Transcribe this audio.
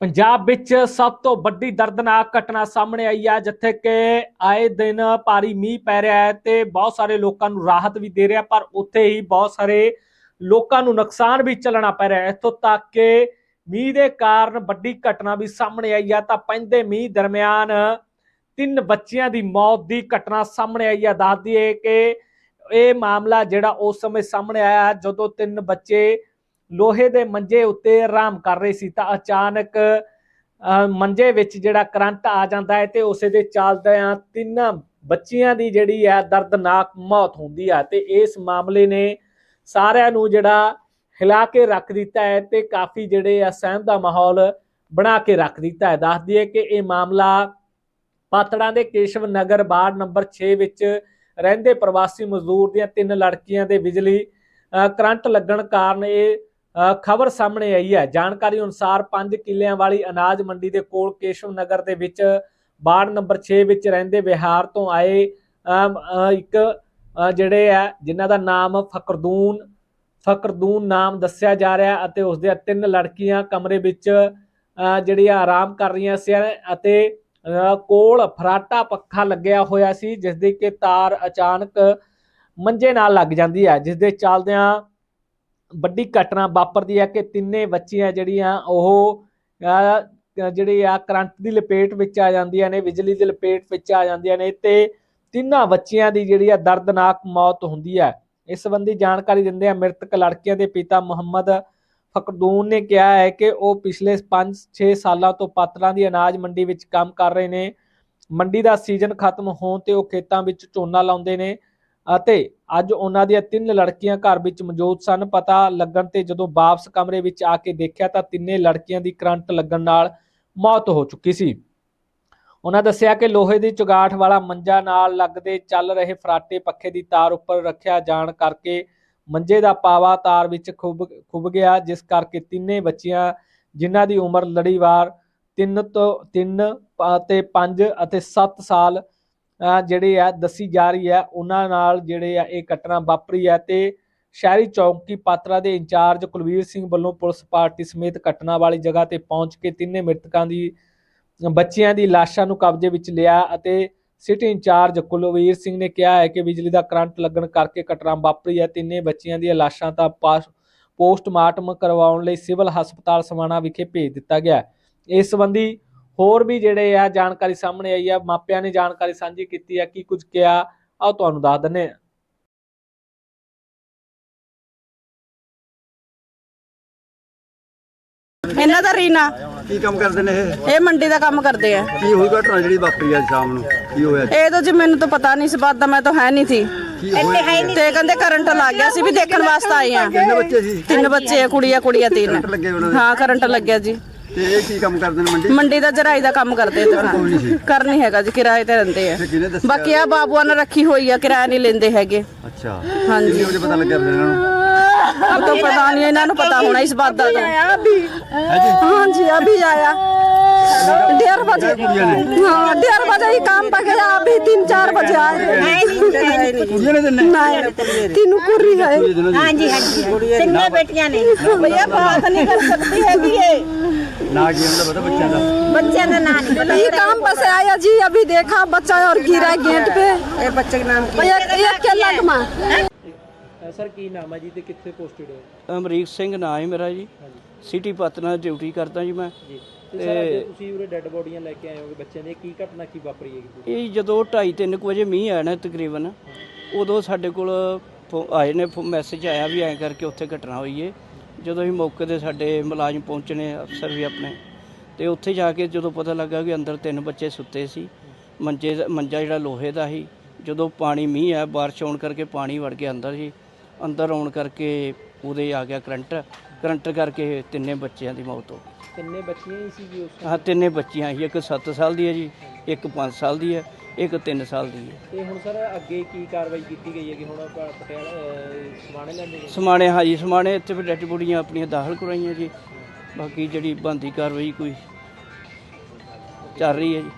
ਪੰਜਾਬ ਵਿੱਚ ਸਭ ਤੋਂ ਵੱਡੀ ਦਰਦਨਾਕ ਘਟਨਾ ਸਾਹਮਣੇ ਆਈ ਹੈ ਜਿੱਥੇ ਕਿ ਆਏ ਦਿਨ ਭਾਰੀ ਮੀਂਹ ਪੈ ਰਿਹਾ ਹੈ ਤੇ ਬਹੁਤ ਸਾਰੇ ਲੋਕਾਂ ਨੂੰ ਰਾਹਤ ਵੀ ਦੇ ਰਿਹਾ, ਪਰ ਉੱਥੇ ਹੀ ਬਹੁਤ ਸਾਰੇ ਲੋਕਾਂ ਨੂੰ ਨੁਕਸਾਨ ਵੀ ਚੱਲਣਾ ਪੈ ਰਿਹਾ ਹੈ। ਇੱਥੋਂ ਤੱਕ ਕਿ ਮੀਂਹ ਦੇ ਕਾਰਨ ਵੱਡੀ ਘਟਨਾ ਵੀ ਸਾਹਮਣੇ ਆਈ ਹੈ ਤਾਂ ਪੈਂਦੇ ਮੀਂਹ ਦਰਮਿਆਨ ਤਿੰਨ ਬੱਚਿਆਂ ਦੀ ਮੌਤ ਦੀ ਘਟਨਾ ਸਾਹਮਣੇ ਆਈ ਹੈ ਦੱਸ ਦਈਏ ਕਿ ਇਹ ਮਾਮਲਾ ਜਿਹੜਾ ਉਸ ਸਮੇਂ ਸਾਹਮਣੇ ਆਇਆ, ਜਦੋਂ ਤਿੰਨ ਬੱਚੇ ਲੋਹੇ ਦੇ ਮੰਜੇ ਉੱਤੇ ਆਰਾਮ ਕਰ ਰਹੇ ਸੀ ਤਾਂ ਅਚਾਨਕ ਮੰਜੇ ਵਿੱਚ ਜਿਹੜਾ ਕਰੰਟ ਆ ਜਾਂਦਾ ਹੈ ਤੇ ਉਸੇ ਦੇ ਚੱਲਦਿਆਂ ਤਿੰਨਾਂ ਬੱਚੀਆਂ ਦੀ ਜਿਹੜੀ ਹੈ ਦਰਦਨਾਕ ਮੌਤ ਹੁੰਦੀ ਹੈ ਤੇ ਇਸ ਮਾਮਲੇ ਨੇ ਸਾਰਿਆਂ ਨੂੰ ਜਿਹੜਾ ਹਿਲਾ ਕੇ ਰੱਖ ਦਿੱਤਾ ਹੈ ਤੇ ਕਾਫੀ ਜਿਹੜੇ ਆ ਸਹਿਮ ਦਾ ਮਾਹੌਲ ਬਣਾ ਕੇ ਰੱਖ ਦਿੱਤਾ ਹੈ। ਦੱਸ ਦਈਏ ਕਿ ਇਹ ਮਾਮਲਾ ਪਾਤੜਾਂ ਦੇ ਕੇਸ਼ਵ ਨਗਰ ਵਾਰਡ ਨੰਬਰ 6 ਵਿੱਚ ਰਹਿੰਦੇ ਪ੍ਰਵਾਸੀ ਮਜ਼ਦੂਰ ਦੀਆਂ ਤਿੰਨ ਲੜਕੀਆਂ ਦੇ ਬਿਜਲੀ ਅਹ, ਕਰੰਟ ਲੱਗਣ ਕਾਰਨ ਇਹ ਖਬਰ ਸਾਹਮਣੇ ਆਈ ਹੈ। ਜਾਣਕਾਰੀ ਅਨੁਸਾਰ 5 ਕਿੱਲਿਆਂ ਵਾਲੀ ਅਨਾਜ ਮੰਡੀ ਦੇ ਕੋਲ ਕੇਸ਼ਵ ਨਗਰ ਦੇ ਵਿੱਚ ਵਾਰਡ ਨੰਬਰ 6 ਵਿੱਚ ਰਹਿੰਦੇ ਬਿਹਾਰ ਤੋਂ ਆਏ ਇੱਕ ਜਿਹੜੇ ਆ, ਜਿਨ੍ਹਾਂ ਦਾ ਨਾਮ ਫਕਰਦੂਨ ਫਕਰਦੂਨ ਨਾਮ ਦੱਸਿਆ ਜਾ ਰਿਹਾ ਅਤੇ ਉਸ ਦੀਆਂ ਤਿੰਨ ਲੜਕੀਆਂ ਕਮਰੇ ਵਿੱਚ ਜਿਹੜੀਆਂ ਆਰਾਮ ਕਰ ਰਹੀਆਂ ਸੀ ਅਤੇ ਕੋਲ ਫਰਾਟਾ ਪੱਖਾ ਲੱਗਿਆ ਹੋਇਆ ਸੀ ਜਿਸ ਦੀ ਕਿ ਤਾਰ ਅਚਾਨਕ ਮੰਜੇ ਨਾਲ ਲੱਗ ਜਾਂਦੀ ਹੈ ਜਿਸ ਦੇ ਚੱਲਦਿਆਂ ਵੱਡੀ ਘਟਨਾ ਵਾਪਰਦੀ ਹੈ ਕਿ ਤਿੰਨੇ ਬੱਚੀਆਂ ਜਿਹੜੀਆਂ ਉਹ ਅਹ, ਜਿਹੜੀ ਆ ਕਰੰਟ ਦੀ ਲਪੇਟ ਵਿੱਚ ਆ ਜਾਂਦੀਆਂ ਨੇ ਬਿਜਲੀ ਦੀ ਲਪੇਟ ਵਿੱਚ ਆ ਜਾਂਦੀਆਂ ਨੇ ਤੇ ਤਿੰਨਾਂ ਬੱਚਿਆਂ ਦੀ ਜਿਹੜੀ ਆ ਦਰਦਨਾਕ ਮੌਤ ਹੁੰਦੀ ਹੈ। ਇਸ ਸੰਬੰਧੀ ਜਾਣਕਾਰੀ ਦਿੰਦੇ ਆ ਮ੍ਰਿਤਕ ਲੜਕੀਆਂ ਦੇ ਪਿਤਾ ਮੁਹੰਮਦ ਫਕਰਦੂਨ ਨੇ ਕਿਹਾ ਹੈ ਕਿ ਉਹ ਪਿਛਲੇ 5-6 ਸਾਲਾਂ ਤੋਂ ਪਾਤਰਾਂ ਦੀ ਅਨਾਜ ਮੰਡੀ ਵਿੱਚ ਕੰਮ ਕਰ ਰਹੇ ਨੇ। ਮੰਡੀ ਦਾ ਸੀਜ਼ਨ ਖਤਮ ਹੋਣ ਤੇ ਉਹ ਖੇਤਾਂ ਵਿੱਚ ਝੋਨਾ ਲਾਉਂਦੇ ਨੇ। ਅਤੇ ਅੱਜ ਉਹਨਾਂ ਦੀਆਂ ਤਿੰਨ ਲੜਕੀਆਂ ਘਰ ਵਿੱਚ ਮੌਜੂਦ ਸਨ। ਪਤਾ ਲੱਗਣ ਤੇ ਜਦੋਂ ਵਾਪਸ ਕਮਰੇ ਵਿੱਚ ਆ ਕੇ ਦੇਖਿਆ ਤਾਂ ਤਿੰਨੇ ਲੜਕੀਆਂ ਦੀ ਕਰੰਟ ਲੱਗਣ ਨਾਲ ਮੌਤ ਹੋ ਚੁੱਕੀ ਸੀ। ਉਹਨਾਂ ਦੱਸਿਆ ਕਿ ਲੋਹੇ ਦੀ ਚੁਗਾਠ ਵਾਲਾ ਮੰਜਾ ਨਾਲ ਲੱਗਦੇ ਚੱਲ ਰਹੇ ਫਰਾਟੇ ਪੱਖੇ ਦੀ ਤਾਰ ਉੱਪਰ ਰੱਖਿਆ ਜਾਣ ਕਰਕੇ ਮੰਜੇ ਦਾ ਪਾਵਾ ਤਾਰ ਵਿੱਚ ਖੁੱਬ ਖੁੱਬ ਗਿਆ, ਜਿਸ ਕਰਕੇ ਤਿੰਨੇ ਬੱਚੀਆਂ ਜਿਨ੍ਹਾਂ ਦੀ ਉਮਰ ਲੜੀਵਾਰ 3 ਤੋਂ 3 ਤੇ 5 ਅਤੇ 7 ਸਾਲ ਜਿਹੜੇ ਆ, ਦੱਸੀ ਜਾ ਰਹੀ ਹੈ ਉਹਨਾਂ ਨਾਲ ਜਿਹੜੇ ਆ, ਇਹ ਘਟਨਾ ਵਾਪਰੀ ਹੈ ਤੇ ਸ਼ਹਿਰੀ ਚੌਂਕੀ ਪਾਤਰਾ ਦੇ ਇੰਚਾਰਜ ਕੁਲਵੀਰ ਸਿੰਘ ਵੱਲੋਂ ਪੁਲਿਸ ਪਾਰਟੀ ਸਮੇਤ ਘਟਨਾ ਵਾਲੀ ਜਗ੍ਹਾ ਤੇ ਪਹੁੰਚ ਕੇ ਤਿੰਨੇ ਮ੍ਰਿਤਕਾਂ ਦੀ, ਬੱਚਿਆਂ ਦੀ ਲਾਸ਼ਾਂ ਨੂੰ ਕਬਜ਼ੇ ਵਿੱਚ ਲਿਆ ਅਤੇ ਸਿਟੀ ਇੰਚਾਰਜ ਕੁਲਵੀਰ ਸਿੰਘ ਨੇ ਕਿਹਾ ਹੈ ਕਿ ਬਿਜਲੀ ਦਾ ਕਰੰਟ ਲੱਗਣ ਕਰਕੇ ਘਟਨਾ ਵਾਪਰੀ ਹੈ। ਤਿੰਨੇ ਬੱਚਿਆਂ ਦੀਆਂ ਲਾਸ਼ਾਂ ਤਾਂ ਪਾਸ- ਪੋਸਟਮਾਰਟਮ ਕਰਵਾਉਣ ਲਈ ਸਿਵਲ ਹਸਪਤਾਲ ਸਮਾਣਾ ਵਿਖੇ ਭੇਜ ਦਿੱਤਾ ਗਿਆ ਇਸ ਸੰਬੰਧੀ ਹੋਰ ਵੀ ਜਿਹੜੇ ਆ ਜਾਣਕਾਰੀ ਸਾਹਮਣੇ ਆਈ ਆ ਮਾਪਿਆਂ ਨੇ ਜਾਣਕਾਰੀ ਸਾਂਝੀ ਕੀਤੀ ਆ ਕੀ ਕੁਝ ਕਿਹਾ ਆਓ ਤੁਹਾਨੂੰ ਦੱਸ ਦਿੰਨੇ ਆ। ਇਹਨਾਂ ਦਾ ਰੀਨਾ। ਕੀ ਕੰਮ ਕਰਦੇ ਨੇ ਇਹ? ਇਹ ਮੰਡੀ ਦਾ ਕੰਮ ਕਰਦੇ ਆ। ਕੀ ਹੋਈ ਘਟਨਾ ਜਿਹੜੀ ਵਾਪਰੀ ਅੱਜ ਸ਼ਾਮ ਨੂੰ? ਕੀ ਹੋਇਆ ਇਹ ਤਾਂ ਜੀ ਮੈਨੂੰ ਤਾਂ ਪਤਾ ਨਹੀਂ ਇਸ ਬਾਤ ਦਾ ਮੈਂ ਤਾਂ ਹੈ ਨਹੀਂ ਸੀ। ਕੀ ਹੋਇਆ? ਤੇ ਕਹਿੰਦੇ ਕਰੰਟ ਲੱਗ ਗਿਆ ਸੀ ਵੀ ਦੇਖਣ ਵਾਸਤੇ ਆਏ ਆ। ਕਿੰਨੇ ਬੱਚੇ ਸੀ? ਤਿੰਨ ਬੱਚੇ ਆ ਕੁੜੀਆਂ ਕੁੜੀਆਂ ਤਿੰਨ। ਕਰੰਟ ਲੱਗੇ ਉਹਨਾਂ ਦੇ? ਹਾਂ ਕਰੰਟ ਲੱਗਿਆ ਜੀ। ਤੇ ਇਹ ਕੀ ਕੰਮ ਕਰਦੇ ਨੇ ਮੰਡੀ ਮੰਡੀ ਦਾ ਜਰਾਈ ਦਾ ਕੰਮ ਕਰਦੇ ਆ ਦੁਕਾਨ ਕਰ ਨਹੀਂ ਹੈਗਾ ਜੀ ਕਿਰਾਏ ਤੇ ਰਹਿੰਦੇ ਆ ਤੇ ਕਿਹਨੇ ਦੱਸਿਆ ਬਾਕੀ ਆ ਬਾਬੂਆਂ ਨੇ ਰੱਖੀ ਹੋਈ ਆ ਕਿਰਾਇਆ ਨਹੀਂ ਲੈਂਦੇ ਹੈਗੇ ਅੱਛਾ ਹਾਂਜੀ ਕਿੰਨੇ ਵਜੇ ਪਤਾ ਲੱਗਿਆ ਫਿਰ ਇਹਨਾਂ ਨੂੰ अब तो पता नहीं है इन्होंने पता होना इस बात का तो ਹੈ ਜੀ हाँ जी अभी आया डेढ़ बजे हाँ डेढ़ बजे ही काम पर गया अभी तीन चार बजे आए ਕੁੜੀਆਂ ਨੇ ਦਿੰਨੇ नहीं तीनों कुर्री है हाँ जी हाँ जी तीनों बेटियां ने भैया बात नहीं कर सकती है कि ये ਨਾ ਕੀ ਹੁੰਦਾ ਪਤਾ ਬੱਚਿਆਂ ਦਾ बच्चे का नाम नहीं पता ये काम पर से आया जी अभी देखा बच्चा और गिरा गेट पे ये बच्चे का नाम भैया ये क्या लगमा ਸਰ ਕੀ ਨਾਮ ਹੈ ਜੀ ਤੇ ਕਿੱਥੇ ਪੋਸਟਡ ਹੋ ਅਮਰੀਕ ਸਿੰਘ ਨਾਂ ਹੈ ਮੇਰਾ ਜੀ ਸਿਟੀ ਪਤਨਾ ਡਿਊਟੀ ਕਰਦਾ ਜੀ ਮੈਂ ਜੀ ਤੇ ਸਰ ਅੱਜ ਤੁਸੀਂ ਉਰੇ ਡੈੱਡ ਬੋਡੀਆਂ ਲੈ ਕੇ ਆਏ ਹੋਗੇ ਬੱਚਿਆਂ ਦੀ ਕੀ ਘਟਨਾ ਕੀ ਵਾਪਰੀ ਹੈਗੀ ਇਹ ਜਦੋਂ 2:30 ਵਜੇ ਮੀਂਹ ਆਇਆ ਨਾ ਤਕਰੀਬਨ ਉਦੋਂ ਸਾਡੇ ਕੋਲ ਫੋ- ਆਏ ਨੇ ਮੈਸੇਜ ਆਇਆ ਵੀ ਐਂ ਕਰਕੇ ਉੱਥੇ ਘਟਨਾ ਹੋਈ ਏ ਜਦੋਂ ਅਸੀਂ ਮੌਕੇ ਤੇ ਸਾਡੇ ਮੁਲਾਜ਼ਮ ਪਹੁੰਚਣੇ ਅਫਸਰ ਵੀ ਆਪਣੇ ਤੇ ਉੱਥੇ ਜਾ ਕੇ ਜਦੋਂ ਪਤਾ ਲੱਗਾ ਕਿ ਅੰਦਰ ਤਿੰਨ ਬੱਚੇ ਸੁੱਤੇ ਸੀ ਮੰਜੇ ਦਾ- ਮੰਜਾ ਜਿਹੜਾ ਲੋਹੇ ਦਾ ਸੀ ਜਦੋਂ ਪਾਣੀ ਮੀਂਹ ਆਇਆ ਬਾਰਿਸ਼ ਆਉਣ ਕਰਕੇ ਪਾਣੀ ਵੜ ਗਿਆ ਅੰਦਰ ਜੀ ਅੰਦਰ ਆਉਣ ਕਰਕੇ ਉਹਦੇ ਆ ਗਿਆ ਕਰੰਟ ਕਰੰਟ ਕਰਕੇ ਤਿੰਨੇ ਬੱਚਿਆਂ ਦੀ ਮੌਤ ਹੋ ਗਈ। ਕਿੰਨੇ ਬੱਚੀਆਂ ਹੀ ਸੀ ਜੀ ਉਸ ਹਾਂ ਤਿੰਨੇ ਬੱਚੀਆਂ ਸੀ ਇੱਕ 7 ਸਾਲ ਦੀ ਹੈ ਜੀ ਇੱਕ 5 ਸਾਲ ਦੀ ਹੈ। ਇੱਕ 3 ਸਾਲ ਦੀ ਹੈ। ਤੇ ਹੁਣ ਸਰ ਅੱਗੇ ਕੀ ਕਾਰਵਾਈ ਕੀਤੀ ਗਈ ਹੈ ਕਿ ਹੁਣ ਆਪਾਂ ਪਟਿਆਲਾ ਅਹ, ਸਮਾਣੇ ਗਏ? ਸਮਾਣੇ ਹਾਂਜੀ ਸਮਾਣੇ ਇੱਥੇ ਫਿਰ ਡੈਡ ਬੋਡੀਆਂ ਆਪਣੀਆਂ ਦਾਖਲ ਕਰਾਈਆਂ ਜੀ। ਬਾਕੀ ਜਿਹੜੀ ਬੰਦੀ ਕਾਰਵਾਈ ਕੋਈ ਚੱਲ ਰਹੀ ਹੈ ਜੀ।